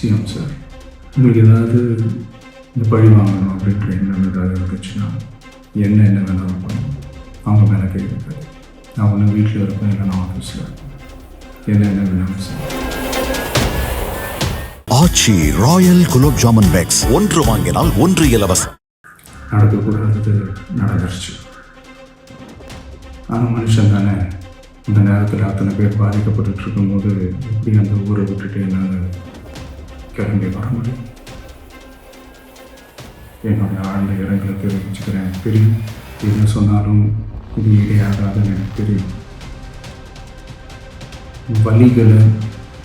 CM sir. உங்களுக்கு ஏதாவது இந்த பழி வாங்கணும் அப்படின்ற எண்ணம் ஏதாவது இருந்துச்சுன்னா என்ன என்ன வேணாலும் பண்ணணும் அவங்க மேலே கை வைக்காது நான் ஒன்று வீட்டில் இருப்பேன் இல்லைன்னா ஆஃபீஸில் என்ன என்ன வேணாலும் sir Aachi royal gulab jamun packs ஒன்று வாங்கினால் ஒன்று இலவசம். நடக்கக்கூடாதது நடந்துருச்சு. ஆனால் மனுஷன் தானே. இந்த நேரத்தில் அத்தனை பேர் பாதிக்கப்பட்டுட்டு இருக்கும்போது எப்படி அந்த ஊரை விட்டுட்டு என்னால் கிளம்பி வர முடியும் என்னுடைய ஆழ்ந்த இடங்களை தெரிவிச்சுக்கிறேன். தெரியும் என்ன சொன்னாலும் இது ஈடையாகாதுன்னு எனக்கு தெரியும். வழிகளை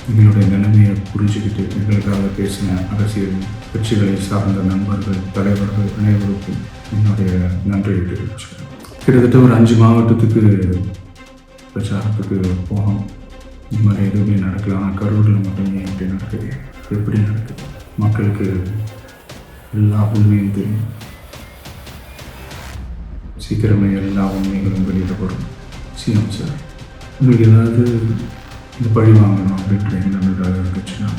எங்களுடைய நிலைமையை புரிஞ்சுக்கிட்டு எங்களுக்காக பேசின அரசியல் கட்சிகளை சார்ந்த நண்பர்கள் தலைவர்கள் அனைவருக்கும் என்னுடைய நன்றியை தெரிவிச்சுக்கிறேன். கிட்டத்தட்ட ஒரு அஞ்சு மாவட்டத்துக்கு பிரச்சாரத்துக்கு போனோம் இந்த மாதிரி எதுவுமே நடக்கல. ஆனால் கரூரில் மட்டும் ஏன் இப்படி நடக்குது. எப்படி நடக்குது? மக்களுக்கு எல்லா உண்மையும் தெரியும். சீக்கிரமே எல்லா உண்மைகளும் வெளியில் வரும் சிஎம் சார் உங்களுக்கு ஏதாவது இந்த பழி வாங்கணும் அப்படின்ற எண்ணம் இருந்துச்சுன்னா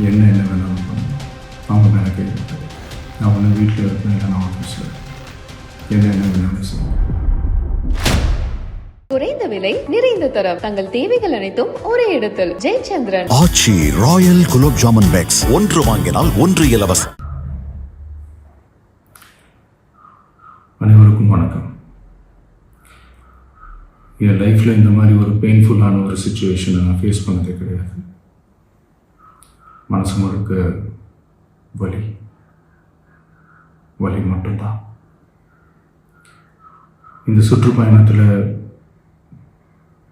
என்ன என்ன வேணாலும் பண்ணணும் அவங்க மேலே கேட்டு நான் ஒன்று வீட்டில் இருப்பேன் இல்லைன்னா ஆஃபீஸில் என்ன என்ன வேணாலும் செய்வேன் குறைந்த விலை நிறைந்த தரம். தங்கள் தேவைகள் அனைத்தும் ஒரே இடத்தில். Jayachandran. Aachi royal gulab jamun packs. ஒன்று வாங்கினால் ஒன்று இலவசம். அனைவருக்கும் வணக்கம். என் லைஃப்பில் இந்த மாதிரி ஒரு பெயின்ஃபுல்லான ஒரு சுச்சுவேஷனை நான் ஃபேஸ் பண்ணதே கிடையாது. மனசு முழுக்க வலி. வலி மட்டும்தான். இந்த சுற்றுப்பயணத்தில்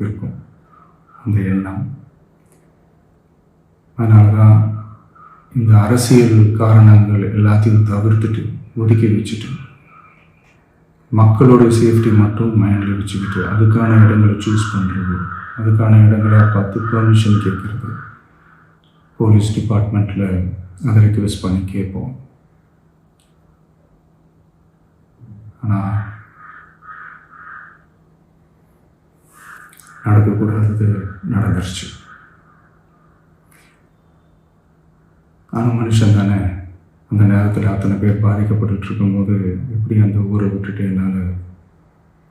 இருக்கும். அந்த எண்ணம். அதனால தான் இந்த அரசியல் காரணங்கள் எல்லாத்தையும் தவிர்த்துட்டு ஒதுக்கி வச்சுட்டு மக்களோட சேஃப்டி மட்டும் மைண்டில் வச்சுக்கிட்டு அதுக்கான இடங்களை சூஸ் பண்ணுறது அதுக்கான இடங்களை பார்த்து பெர்மிஷன் கேட்குறது போலீஸ் டிபார்ட்மெண்ட்டில் அதை ரெக்வெஸ்ட் பண்ணி கேட்போம். ஆனால் நடக்கக்கூடாதது நடந்துருச்சு. ஆனால் மனுஷன் தானே. அந்த நேரத்தில் அத்தனை பேர் பாதிக்கப்பட்டு இருக்கும்போது எப்படி அந்த ஊரை விட்டுட்டு என்னால்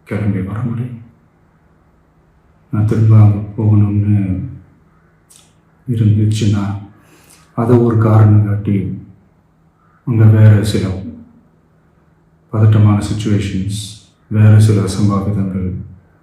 கிளம்பி வர முடியும்? நான் திரும்ப அங்கே போகணும்னு இருந்துச்சுன்னா அதை ஒரு காரணம் காட்டி அங்கே வேறு சில பதட்டமான சுச்சுவேஷன்ஸ் வேறு சில அசம்பாவிதங்கள்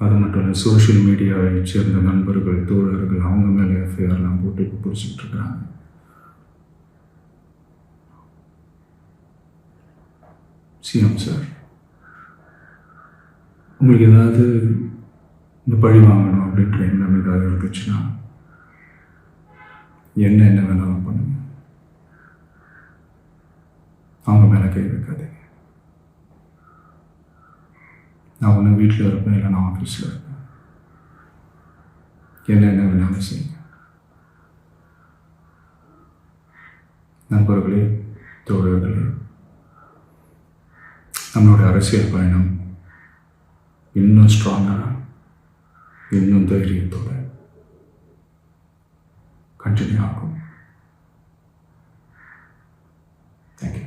அது மட்டும் இல்லை சோஷியல் மீடியாவை சேர்ந்த நண்பர்கள் தோழர்கள் அவங்க மேலே எஃப்ஐஆர்லாம் போட்டு இப்போ பிடிச்சிக்கிட்டு இருக்கிறாங்க சிஎம் சார் உங்களுக்கு ஏதாவது இந்த பழி வாங்கணும் அப்படின்ற எண்ணம் ஏதாவது இருந்துச்சுன்னா என்ன என்ன வேணாலும் பண்ணுங்க. அவங்க மேலே கை வைக்காதீங்க. நான் ஒன்று வீட்டில் இருப்பேன் இல்லை நான் ஆஃபீஸில் இருப்பேன் என்ன என்ன வேணாலும் செய்யுங்க நண்பர்களே தோழர்களே நம்மளோட அரசியல் பயணம் இன்னும் ஸ்ட்ராங்காக இன்னும் தைரியத்தோட கண்டினியூ ஆகும் தேங்க்யூ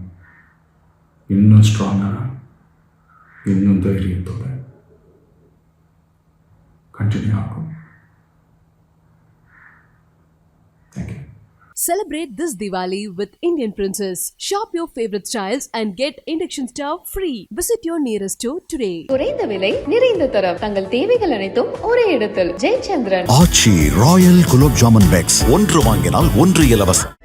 இன்னும் ஸ்ட்ராங்காக இன்னும் தைரியத்தோட கண்டினியூ ஆகும் thank you Celebrate this Diwali with Indian Princess. Shop your favorite styles and get induction stove free. Visit your nearest store today. குறைந்த விலை நிறைந்த தரம் தங்கள் தேவைகள் அனைத்தும் ஒரே இடத்தில் ஜெயச்சந்திரன் ஆச்சி ராயல் குலோப் ஜாமுன் பேக்ஸ் ஒன்று வாங்கினால் ஒன்று இலவசம்